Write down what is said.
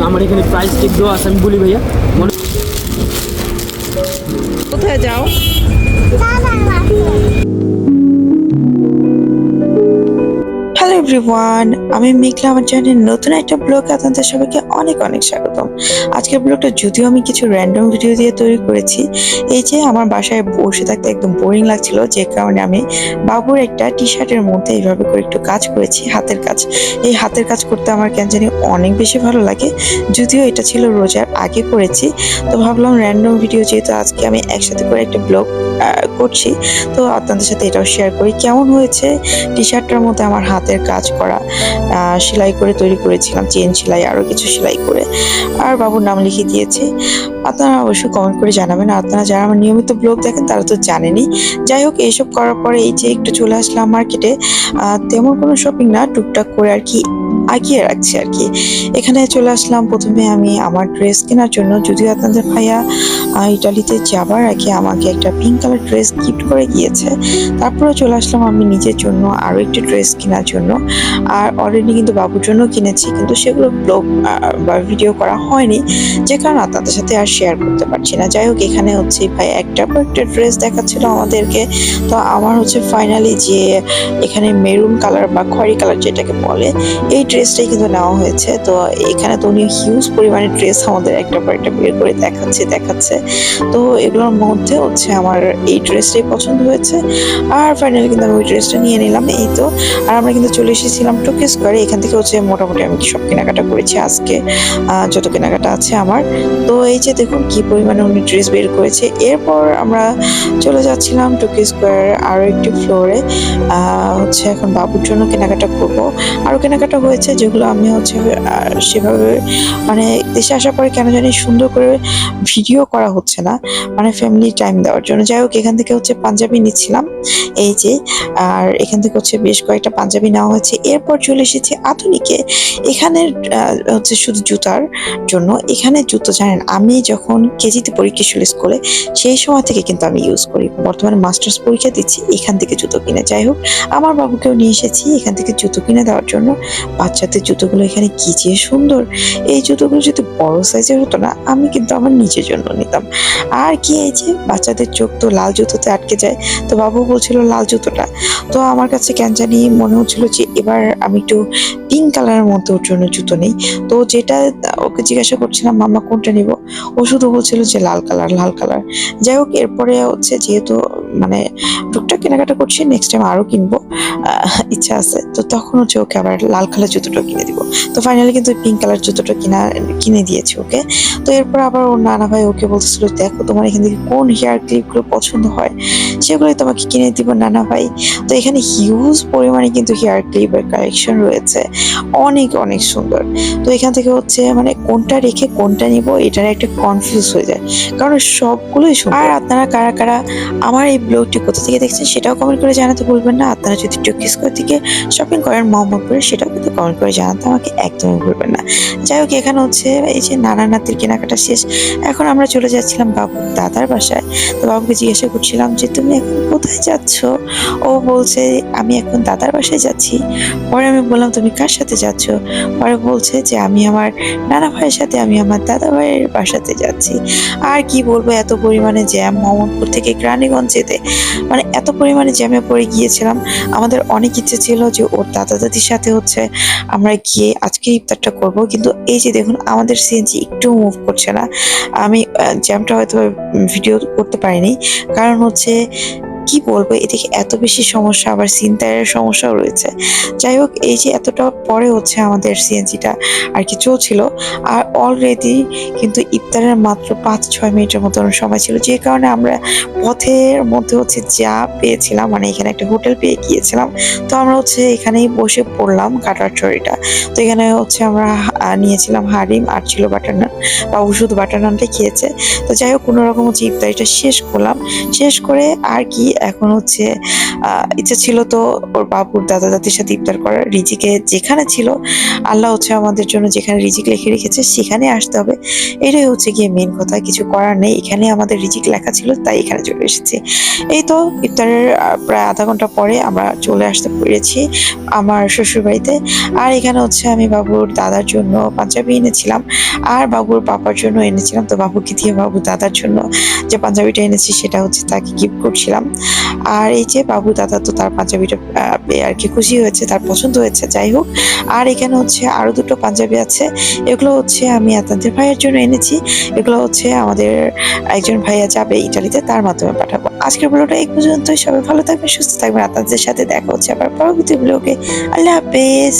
আমার এখানে price check দেওয়া আছে আমি বলি ভাইয়া মনে কোথায় যাও? হ্যালো এভরিওয়ান আমি মেঘলা, আমার চ্যানেলের নতুন একটা ব্লগ আপনাদের সবাইকে অনেক অনেক স্বাগতম। আজকের ব্লগটা যদিও আমি কিছু র্যান্ডম ভিডিও দিয়ে তৈরি করেছি, এই যে আমার বাসায় বসে থাকতে একদম বোরিং লাগছিল, যে কারণে আমি বাবুর একটা টি শার্টের মধ্যে এইভাবে করে একটু কাজ করেছি, হাতের কাজ। এই হাতের কাজ করতে আমার কেন জানি অনেক বেশি ভালো লাগে, যদিও এটা ছিল রোজার আগে করেছি। তো ভাবলাম র্যান্ডম ভিডিও যেহেতু আজকে আমি একসাথে করে একটা ব্লগ করছি, তো আপনাদের সাথে এটাও শেয়ার করি। কেমন হয়েছে টি শার্টটার মধ্যে আমার হাতের কাজ করা সেলাই করে তৈরি করেছিলাম, চেন সেলাই আরও কিছু সেলাই করে। আর বাবুর নাম লিখে দিয়েছে। আপনারা অবশ্যই কমেন্ট করে জানাবেন। আর আপনারা যারা আমার নিয়মিত ব্লগ দেখেন, তারা তো জানেনি যাই হোক, এইসব করার পরে এই যে একটু চলে আসলাম মার্কেটে তেমন কোনো শপিং না, টুকটাক করে আর কি আগিয়ে রাখছি আর কি। এখানে চলে আসলাম। প্রথমে আমি আমার ড্রেস কেনার জন্য। যদিও আপনাদের ভাইয়া ইটালিতে যাবার আগে আমাকে একটা পিঙ্ক কালার ড্রেস গিফট করে গিয়েছে। তারপরে চলে আসলাম আমি নিজের জন্য আরও একটি ড্রেস কেনার জন্য। আর অলরেডি কিন্তু বাবুর জন্য কিনেছি। কিন্তু সেগুলো ব্লগ বা ভিডিও করা হয়নি। যে কারণে আপনাদের সাথে আর শেয়ার করতে পারছি না। যাই হোক, এখানে হচ্ছে ভাই একটা পর একটা ড্রেস দেখাচ্ছিল আমাদেরকে। তো আমার হচ্ছে ফাইনালি যে এখানে মেরুন কালার বা খয়েরি কালার যেটাকে বলে, এই ড্রেসটাই কিন্তু নেওয়া হয়েছে। তো এখানে তো উনি হিউজ পরিমাণে ড্রেস আমাদের একটা পর একটা বের করে দেখাচ্ছে দেখাচ্ছে। তো এগুলোর মধ্যে হচ্ছে আমার এই ড্রেসটাই পছন্দ হয়েছে। আর ফাইনালি কিন্তু আমি ওই ড্রেসটা নিয়ে নিলাম, এই তো। আর আমরা কিন্তু চলে এসেছিলাম টোকে স্কোয়ারে এখান থেকে হচ্ছে মোটামুটি আমি সব কেনাকাটা করেছি আজকে যত কেনাকাটা আছে আমার। তো এই যে দেখুন কি পরিমাণে উনি ড্রেস বের করেছে। এরপর আমরা চলে যাচ্ছিলাম টোকে স্কোয়ার আরও একটি ফ্লোরে হচ্ছে এখন বাবুর জন্য কেনাকাটা করব। আরও কেনাকাটা হয়েছে যেগুলো আমি হচ্ছে সেভাবে মানে দেশে আসার পরে কেন জানি সুন্দর করে ভিডিও করা হচ্ছে না মানে ফ্যামিলি টাইম দেওয়ার জন্য। যাই হোক এখান থেকে হচ্ছে পাঞ্জাবি নিচ্ছিলাম এই যে আর এখান থেকে হচ্ছে বেশ কয়েকটা পাঞ্জাবি নেওয়া হয়েছে। এরপর চলে এসেছি আধুনিকে এখানে আহ, হচ্ছে শুধু জুতার জন্য। এখানে জুতো জানেন আমি যখন কেজিতে পড়ি কিশোর স্কুলে সেই সময় থেকে কিন্তু আমি ইউজ করি। বর্তমানে মাস্টার্স পরীক্ষা দিচ্ছি এখান থেকে জুতো কিনে। যাই হোক আমার বাবুকেও নিয়ে এসেছি এখান থেকে জুতো কিনে দেওয়ার জন্য। বাচ্চাদের জুতোগুলো এখানে কি যে সুন্দর। এই জুতোগুলো যদি বড় সাইজের হতো না, আমি কিন্তু আমার নিজের জন্য নিতাম। আর কি এই যে, বাচ্চাদের চোখ তো লাল জুতোতে আটকে যায়। তো বাবু বলছিল লাল জুতোটা। তো আমার কাছে কেন জানি মনে হচ্ছিল যে, এবার আমি একটু পিঙ্ক কালারের মধ্যে ওর জন্য জুতো নেই। তো যেটা ওকে জিজ্ঞাসা করছিলাম মামা কোনটা নিব? ও শুধু বলছিল যে, লাল কালার লাল কালার যাই হোক, এরপরে হচ্ছে যেহেতু মানে টুকটাক কেনাকাটা করছি নেক্সট টাইম আরও কিনবো। ইচ্ছা আছে। তো তখন হচ্ছে ওকে আবার লাল কালার জুতোটা কিনে দিব। তো ফাইনালি কিন্তু পিঙ্ক কালার জুতোটা কিনা, কিনে দিয়েছি ওকে। তো এরপর আবার ওর নানা ভাই ওকে বলতেছিল, দেখো তোমার এখান থেকে কোন হেয়ার ক্লিপগুলো পছন্দ হয়, সেগুলোই তোমাকে কিনে দিব নানা ভাই। তো এখানে হিউজ পরিমাণে কিন্তু হেয়ার ক্লিপের কালেকশন রয়েছে। অনেক অনেক সুন্দর। তো এখান থেকে হচ্ছে মানে কোনটা রেখে কোনটা নিব, এটার একটা কনফিউজ হয়ে যায়। কারণ সবগুলোই সুন্দর। আর আপনারা কারা কারা আমার এই ব্লগটি কোথা থেকে দেখছেন সেটাও কমেন্ট করে জানাতে ভুলবেন না। আপনারা যদি টোকি করে থেকে শপিং করেন মোহাম্মদপুরে সেটাও কিন্তু কমেন্ট করে জানাতে আমাকে একদমই ভুলবেন না। যাই হোক, এখানে হচ্ছে এই যে নানা নাতির কেনাকাটা শেষ। এখন আমরা চলে যাচ্ছিলাম বাবু দাদার বাসায়। তো বাবুকে জিজ্ঞাসা করছিলাম যে, তুমি এখন কোথায় যাচ্ছ? ও বলছে, আমি এখন দাদার বাসায় যাচ্ছি। পরে আমি বললাম, তুমি কার সাথে যাচ্ছ? পরে বলছে যে, আমি আমার নানা ভাইয়ের সাথে, আমি আমার দাদা ভাইয়ের বাসাতে যাচ্ছি। আর কি বলব, এত পরিমাণে জ্যাম মোহাম্মদপুর থেকে গ্রানীগঞ্জ যেতে মানে এত পরিমাণে জ্যামে পড়ে গিয়েছিলাম। আমাদের অনেক ইচ্ছে ছিল যে, ওর দাদা দাদির সাথে হচ্ছে আমরা গিয়ে আজকে ইফতারটা করব। কিন্তু এই যে দেখুন, আমাদের সিএনজি একটু মুভ করছে না। আমি জ্যামটা হয়তো ভিডিও করতে পারিনি। কারণ হচ্ছে কি বলব? এদিকে এত বেশি সমস্যা, আবার চিন্তায়ের সমস্যাও রয়েছে। যাই হোক, এই যে এতটা পরে হচ্ছে আমাদের সিএনজিটা আর কি চলছিল, আর অলরেডি কিন্তু ইফতারের মাত্র পাঁচ ছয় মিনিটের মতন সময় ছিল, যে কারণে আমরা পথের মধ্যে হচ্ছে যা পেয়েছিলাম মানে এখানে একটা হোটেল পেয়ে গিয়েছিলাম, তো আমরা হচ্ছে এখানেই বসে পড়লাম কাটার চড়িটা তো এখানে হচ্ছে আমরা নিয়েছিলাম হারিম আর ছিল বাটার নান বাবু শুধু বাটার নানটাই খেয়েছে। তো যাই হোক কোনো রকম হচ্ছে ইফতারিটা শেষ করলাম। শেষ করে আর কি এখন হচ্ছে ইচ্ছা ছিল তো ওর বাবুর দাদা দাদির সাথে ইফতার করার। রিজিকে যেখানে ছিল, আল্লাহ হচ্ছে আমাদের জন্য যেখানে রিজিক লিখে রেখেছে, সেখানে আসতে হবে। এটাই হচ্ছে গিয়ে মেন কথা, কিছু করার নেই। এখানে আমাদের রিজিক লেখা ছিল, তাই এখানে চলে এসেছি। এই তো ইফতারের প্রায় আধা ঘণ্টা পরে আমরা চলে আসতে পেরেছি আমার শ্বশুর বাড়িতে আর এখানে হচ্ছে আমি বাবুর দাদার জন্য পাঞ্জাবি এনেছিলাম, আর বাবুর পাপার জন্য এনেছিলাম। তো বাবুকে দিয়ে বাবুর দাদার জন্য যে পাঞ্জাবিটা এনেছি, সেটা হচ্ছে তাকে গিফট করছিলাম। আর এই যে বাবু দাদা তো তার পাঞ্জাবিটা আর কি খুশি হয়েছে, তার পছন্দ হয়েছে, যাই হোক। আর এখানে হচ্ছে আরও দুটো পাঞ্জাবি আছে। এগুলো হচ্ছে আমি আপনাদের ভাইয়ের জন্য এনেছি। এগুলো হচ্ছে আমাদের একজন ভাইয়া যাবে ইটালিতে, তার মাধ্যমে পাঠাবো। আজকের ভিডিওটা এই পর্যন্তই। সবাই ভালো থাকবেন, সুস্থ থাকবেন। আপনাদের সাথে দেখা হচ্ছে আবার পরবর্তী ব্লগে। আল্লাহ হাফেজ।